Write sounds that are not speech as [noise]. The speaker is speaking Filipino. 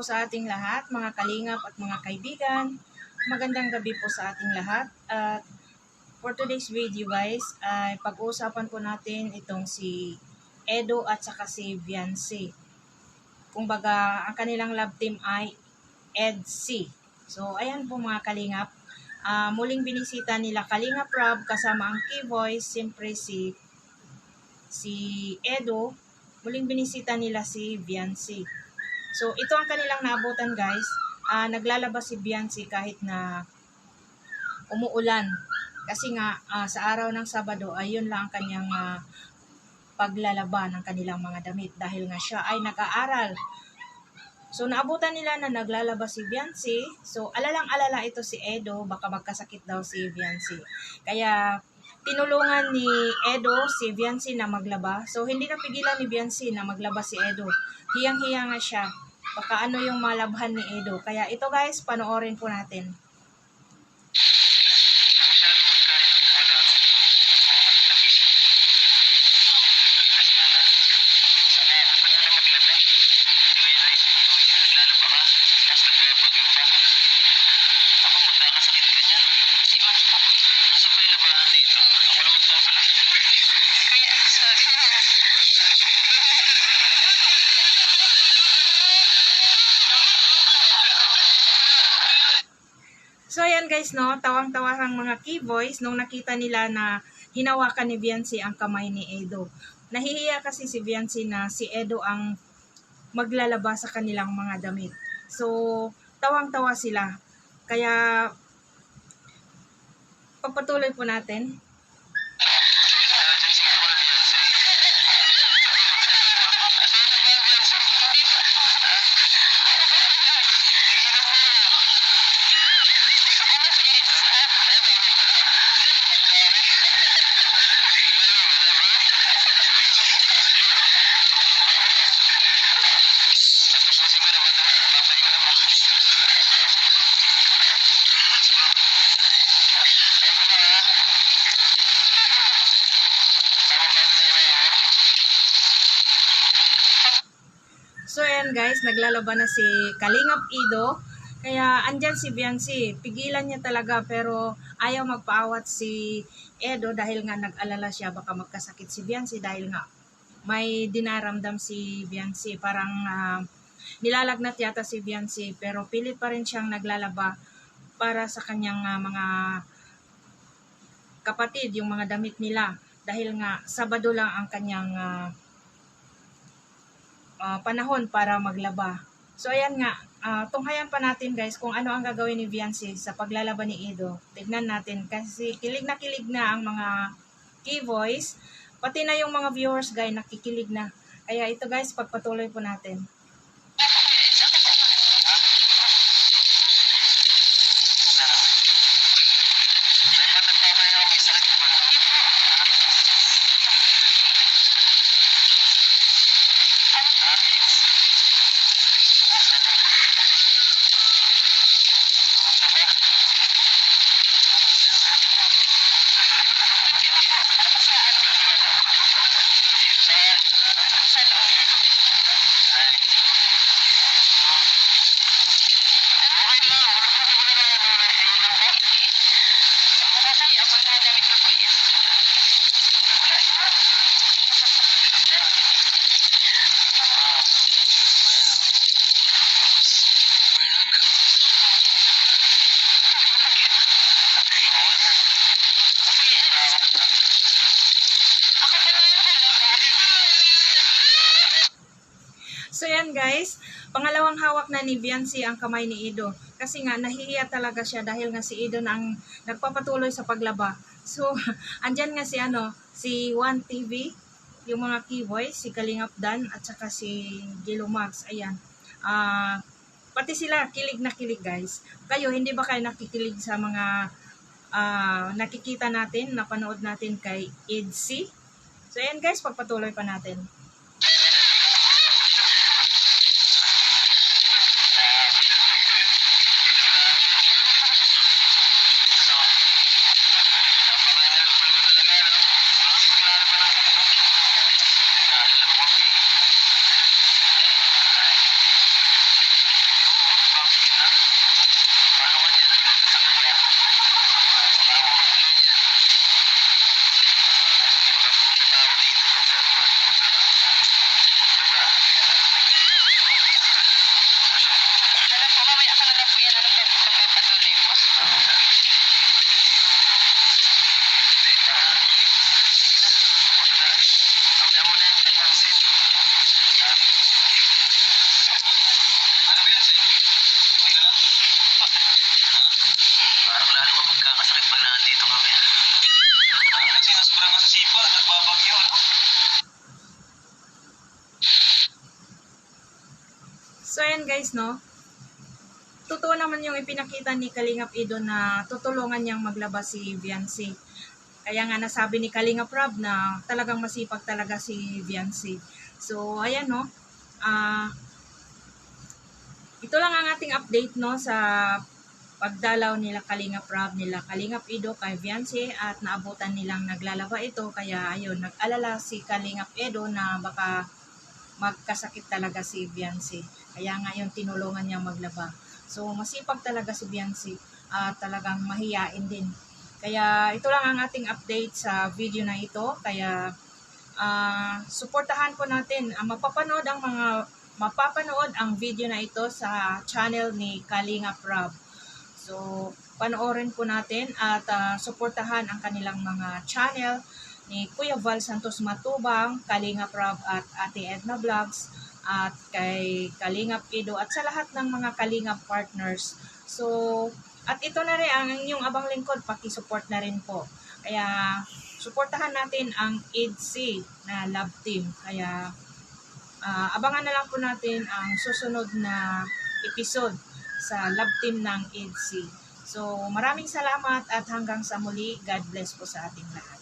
po sa ating lahat, mga kalingap at mga kaibigan. Magandang gabi po sa ating lahat. At for today's video guys, ay pag-uusapan po natin itong si Edo at saka si Viancy. Kung baga, ang kanilang love team ay EDC. So, ayan po mga kalingap. Ah, muling binisita nila Kalingap Rob kasama ang key voice, siyempre si si Edo, muling binisita nila si Viancy. So, ito ang kanilang naabutan guys. Ah, naglalabas si Biancy kahit na umuulan. Kasi nga, ah, sa araw ng Sabado, ayun lang ang kanyang ah, paglalaba ng kanilang mga damit dahil nga siya ay nag-aaral. So, naabutan nila na naglalabas si Biancy. So, alalang-alala ito si Edo, baka magkasakit daw si Biancy. Kaya, tinulungan ni Edo si Biancy na maglaba. So, hindi napigilan ni Biancy na maglaba si Edo. Hiyang-hiya nga siya. Baka ano yung malabhan ni Edo. Kaya ito guys, panoorin po natin. Masyado magkain ng kung ano-ano, mga matamis. Ilas mo na. Sana, huwag ka na maglaba. Di ba yung naisip ko, yun, naglalaba ka. Tapos nagbabagyo pa. Ako, magkakasakit ka niyan. Di ba? Nasa ba yung labahan dito? Ako na magpapala. Kuya, sorry. So ayan guys no, tawang-tawa ang mga key boys nung nakita nila na hinawakan ni Biancy ang kamay ni Edo. Nahihiya kasi si Biancy na si Edo ang maglalaba sa kanilang mga damit. So tawang-tawa sila. Kaya pagpatuloy po natin. Guys, naglalaban na si Kalingap Ido. Kaya andyan si Biancy. Pigilan niya talaga pero ayaw magpaawat si Edo dahil nga nag-alala siya baka magkasakit si Biancy dahil nga may dinaramdam si Biancy. Parang ah, nilalagnat yata si Biancy pero pilit pa rin siyang naglalaba para sa kanyang ah, mga kapatid, yung mga damit nila. Dahil nga Sabado lang ang kanyang ah, ah, panahon para maglaba. So ayan nga, ah, tunghayan pa natin guys kung ano ang gagawin ni Viancy sa paglalaban ni Edo. Tignan natin kasi kilig na kilig na ang mga key voice, pati na yung mga viewers guys nakikilig na. Kaya ito guys, pagpatuloy po natin. Sarap. Dapat nagpapahinga ako, may sakit ka ba? Ha? Talaga? Kumusta ba? Saan? Ay. Okay lang, wala pa problema na ano, kayo lang ba? Kasi ako yung mga damit ko po yan. So yan guys, pangalawang hawak na ni Viancy ang kamay ni Edo. Kasi nga nahihiya talaga siya dahil nga si Edo na ang nagpapatuloy sa paglaba. So, [laughs] andyan nga si ano, si One TV, yung mga key boys, si Kalingap Dan at saka si Gilo Max. Ayan. Ah, pati sila kilig na kilig guys. Kayo hindi ba kayo nakikilig sa mga ah, nakikita natin, napanood natin kay EDC? So ayan guys, pagpatuloy pa natin. Nagsinuspra ka sa sipa? So ayan guys, no? Totoo naman yung ipinakita ni Kalingap Ido na tutulungan niyang maglabas si Viancy. Kaya nga nasabi ni Kalingap Rob na talagang masipag talaga si Viancy. So ayan no, ah ito lang ang ating update no sa pagdalaw nila Kalingap Rob, nila Kalingap Ido kay Viancy at naabutan nilang naglalaba ito. Kaya ayun, nag-alala si Kalingap Edo na baka magkasakit talaga si Biancy. Kaya nga yung tinulungan niya maglaba. So masipag talaga si Biancy at talagang mahiyain din. Kaya ito lang ang ating update sa video na ito. Kaya ah suportahan po natin. ang mapapanood ang mga mapapanood ang video na ito sa channel ni Kalinga Prab. So panoorin po natin at ah, suportahan ang kanilang mga channel ni Kuya Val Santos Matubang, Kalingap Rob at Ate Edna Vlogs at kay Kalingap Ido at sa lahat ng mga Kalingap partners. So, at ito na rin ang inyong abang lingkod, paki-support na rin po. Kaya, suportahan natin ang EDC na love team. Kaya, ah, abangan na lang po natin ang susunod na episode sa love team ng EDC. So, maraming salamat at hanggang sa muli, God bless po sa ating lahat.